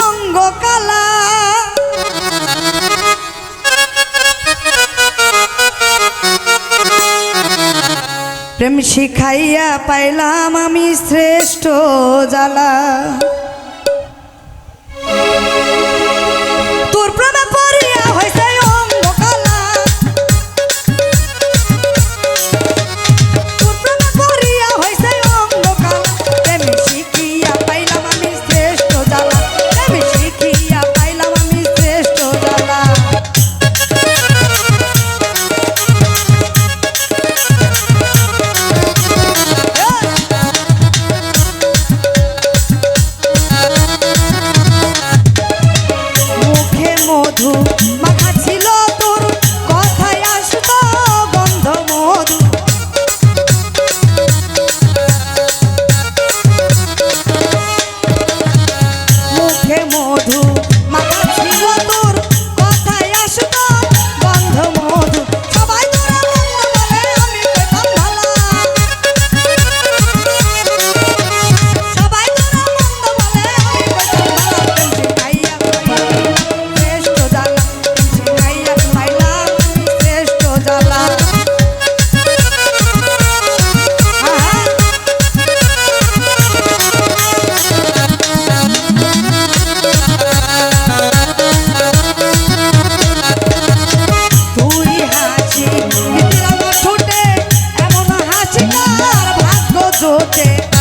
অঙ্গ প্রেম শিখাইয়া পাইলাম আমি শ্রেষ্ঠ জ্বালা। মধু Okay.